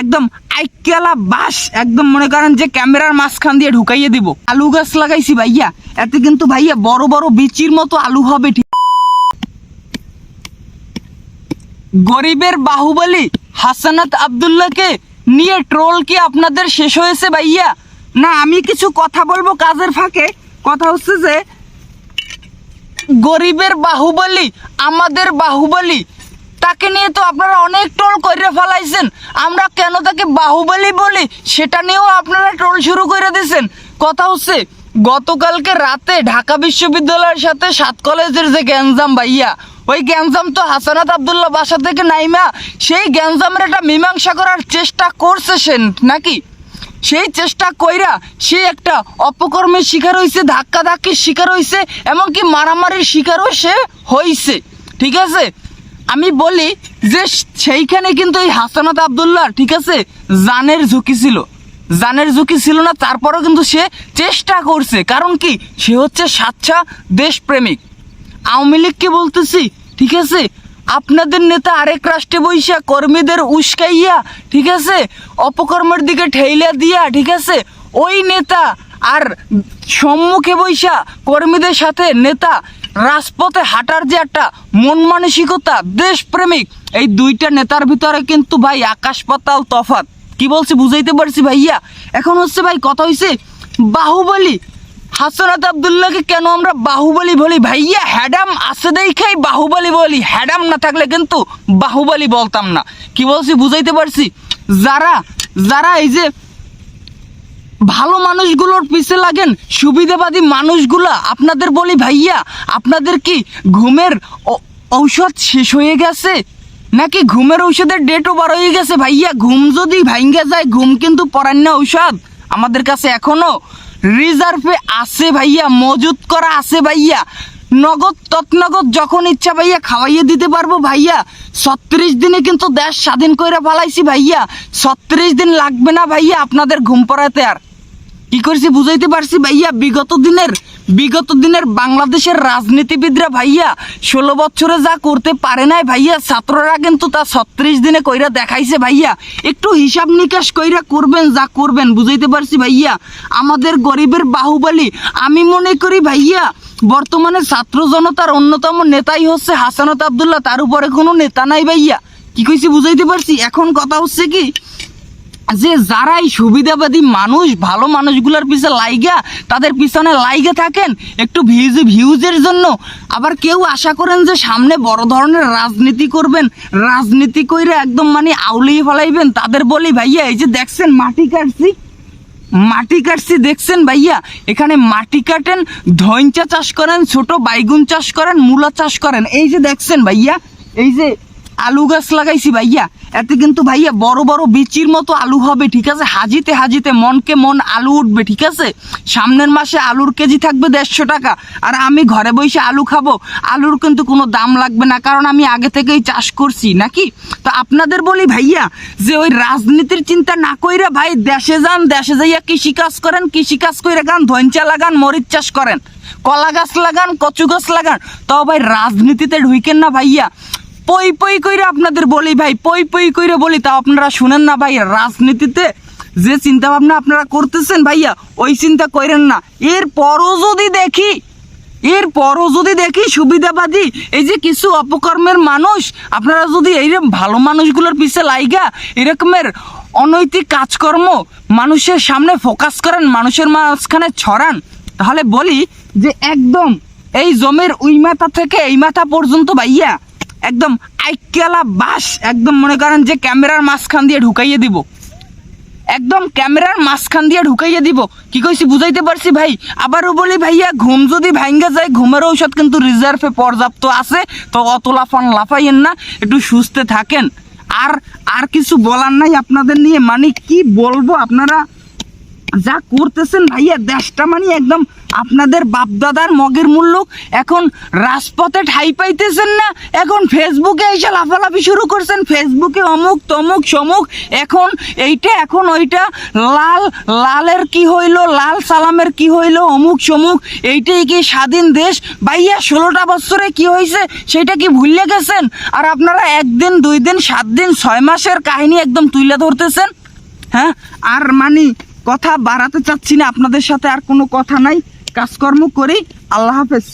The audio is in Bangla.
একদম আইকেলা বাস, একদম মনে করেন যে ক্যামেরার মাঝখান দিয়ে ঢুকাইয়ে দিব। আলু গাছ লাগাইছি ভাইয়া, এতে কিন্তু ভাইয়া বড় বড় বিচির মতো আলু হবে ঠিক। গরিবের বাহুবলী হাসানাত আবদুল্লাহকে নিয়ে ট্রোল কি আপনাদের শেষ হয়েছে ভাইয়া? না, আমি কিছু কথা বলব কাজের ফাঁকে। কথা হচ্ছে যে, গরিবের বাহুবলী, আমাদের বাহুবলী তাকে নিয়ে তো আপনারা অনেক ট্রোল করে ফেলাইছেন। আমরা কেন তাকে বাহুবলী বলি, সেটা নিয়েও আপনারা ট্রোল শুরু করে দিয়েছেন। কথা হচ্ছে, গতকালকে রাতে ঢাকা বিশ্ববিদ্যালয়ের সাথে সাত কলেজের যে গ্যাঞ্জাম ভাইয়া, ওই গ্যাঞ্জাম তো হাসানাত আবদুল্লাহ বাসা থেকে নাইমা, সেই গ্যাঞ্জামের একটা মীমাংসা করার চেষ্টা করছে সেন নাকি? সেই চেষ্টা কইরা সে একটা অপকর্মের শিকার হইছে ধাক্কা ধাক্কির শিকার হইছে, এমনকি মারামারির শিকারও সে হইছে। ঠিক আছে? আমি বলি যে সেইখানে কিন্তু এই হাসানাত আবদুল্লাহ, ঠিক আছে, জানের ঝুঁকি ছিল। জানের ঝুঁকি ছিল না, তারপরেও কিন্তু সে চেষ্টা করছে। কারণ কি? সে হচ্ছে স্বাচ্ছা দেশপ্রেমিক। আওয়ামী লীগকে বলতেছি, ঠিক আছে? আপনাদের নেতা আরেক রাষ্ট্রে বৈশা কর্মীদের উস্কাইয়া, ঠিক আছে? অপকর্মের দিকে ঠেইলা দিয়া, ঠিক আছে? ওই নেতা আর সম্মুখে বৈশা কর্মীদের সাথে নেতা রাজপথে হাঁটার যে একটা মন মানসিকতা, দেশপ্রেমিক, এই দুইটা নেতার ভিতরে কিন্তু ভাই আকাশ পাতাল তফাত কি বলছি বুঝাইতে পারছি ভাইয়া? এখন হচ্ছে ভাই কথা হয়েছে বাহুবলী। হাসনাত আবদুল্লাহকে কেন আমরা বাহুবলী বলি? ভাইয়া, হ্যাডাম আছে দেখেই বাহুবলী বলি। হ্যাডাম না থাকলে কিন্তু বাহুবলী বলতাম না। কি বলছি বুঝাইতে পারছি? যারা যারা এই যে ভালো মানুষগুলোর পিছে লাগেন সুবিধাবাদী মানুষগুলা। আপনাদের বলি, ভাইয়া, আপনাদের কি ঘুমের ঔষধ শেষ হয়ে গেছে? নাকি ঘুমের ঔষধের ডেটও বার হয়ে গেছে? ভাইয়া, ঘুম যদি ভাঙ্গে যায়, ঘুম কিন্তু পরান্য ঔষধ আমাদের কাছে এখনও। রিজার্ভে আছে ভাইয়া, মজুত করা আছে ভাইয়া। নগদ, তৎনগদ যখন ইচ্ছা ভাইয়া খাওয়াইয়ে দিতে পারব ভাইয়া। ছত্রিশ দিনে কিন্তু দেশ স্বাধীন করে পালাইছি ভাইয়া। ছত্রিশ দিন লাগবে না ভাইয়া আপনাদের ঘুম পড়াতে আর। কি করছি বুঝাইতে পারছি ভাইয়া? বিগত দিনের বিগত দিনের বাংলাদেশের রাজনীতিবিদরা ভাইয়া, ষোলো বছরে যা করতে পারে নাই ভাইয়া, ছাত্ররা কিন্তু তা ছত্রিশ দিনে কইরা দেখাইছে ভাইয়া। একটু হিসাব নিকাশ কইরা করবেন, যা করবেন, বুঝাইতে পারছি ভাইয়া। আমাদের গরিবের বাহুবলী, আমি মনে করি ভাইয়া, বর্তমানে ছাত্র জনতার অন্যতম নেতাই হচ্ছে হাসানত আবদুল্লাহ, তার উপরে কোনো নেতা নাই ভাইয়া। কি কইছি বুঝাইতে পারছি? এখন কথা হচ্ছে কি যে যারাই সুবিধাবাদী মানুষ, ভালো মানুষগুলোর পিছনে লাইগা, তাদের পিছনে লাইগে থাকেন, একটু ভিউজ ভিউজের জন্য। আবার কেউ আশা করেন যে সামনে বড় ধরনের রাজনীতি করবেন, রাজনীতি কইরে একদম মানে আউলিয়ে ফেলাইবেন, তাদের বলি, ভাইয়া, এই যে দেখছেন মাটি কাটছি মাটি কাটছি, দেখছেন ভাইয়া, এখানে মাটি কাটেন ধৈঞ্চা চাষ করেন, ছোট বাইগুন চাষ করেন, মূলা চাষ করেন, এই যে দেখছেন ভাইয়া, এই যে আলু গাছ লাগাইছি ভাইয়া। এতে কিন্তু ভাইয়া বড় বড় বিচির মতো আলু হবে, ঠিক আছে? হাজিতে হাজিতে মনকে মন আলু উঠবে, ঠিক আছে? সামনের মাসে আলুর কেজি থাকবে দেড়শো টাকা। আর আমি ঘরে বসে আলু খাব, আলুর কিন্তু কোনো দাম লাগবে না, কারণ আমি আগে থেকেই চাষ করছি, নাকি? তো আপনাদের বলি ভাইয়া, যে ওই রাজনীতির চিন্তা না কইরা ভাই দেশে যান, দেশে যাইয়া কৃষি কাজ করেন, কৃষি কাজ কইরা গান ধৈঞ্চা লাগান, মরিচ চাষ করেন। কলা গাছ লাগান, কচু গাছ লাগান। তাও ভাই রাজনীতিতে ঢুইকেন না ভাইয়া। পই পই কইরা আপনাদের বলি ভাই, পই পই কইরা বলি, তাও আপনারা শুনেন না ভাই, রাজনীতিতে যে চিন্তা ভাবনা আপনারা করতেছেন ভাইয়া, ওই চিন্তা করেন না। এর পরও যদি দেখি এর পরও যদি দেখি সুবিধাবাদী, এই যে কিছু অপকর্মের মানুষ, আপনারা যদি এইরকম ভালো মানুষগুলোর পিছে লাইগা, এরকমের অনৈতিক কাজকর্ম মানুষের সামনে ফোকাস করেন, মানুষের মাঝখানে ছড়ান, তাহলে বলি যে একদম এই জমির উই মাথা থেকে এই মাথা পর্যন্ত ভাইয়া একদম আইকেলা বাস, একদম মনে করেন যে ক্যামেরার মাঝখান দিয়ে ঢুকাইয়ে দিব। একদম ক্যামেরার মাঝখান দিয়ে ঢুকাইয়ে দিব। কি কইছি বুঝাইতে পারছি ভাই? আবারও বলি ভাইয়া, ঘুম যদি ভাঙ্গা যায়, ঘুমের ঔষধ কিন্তু রিজার্ভে পর্যাপ্ত আছে, তো অত লাফান লাফাইয়েন না, একটু সুস্থে থাকেন। আর আর কিছু বলার নাই আপনাদের নিয়ে। মানে কি বলব আপনারা? যা করতেছেন ভাইয়া, দেশটা মানে একদম আপনাদের বাপদাদার মগের মূল্য এখন রাজপথে ঠাই পাইতেছেন না, এখন ফেসবুকে এসে লাফালাফি শুরু করছেন, ফেসবুকে অমুক, তমুক, সমুক, এখন এইটা, এখন ওইটা, লাল, লালের কি হইল, লাল সালামের কি হইল, অমুক, সমুক, এইটাই কি স্বাধীন দেশ? ভাইয়া, ষোলোটা বছরে কি হয়েছে সেটা কি ভুলে গেছেন? আর আপনারা একদিন, দুই দিন, সাত দিন, ছয় মাসের কাহিনী একদম তুলে ধরতেছেন? হ্যাঁ? আর মানে কথা বাড়াতে চাচ্ছি না, আপনাদের সাথে আর কোনো কথা নাই। কাজকর্ম করি আল্লাহ হাফেজ।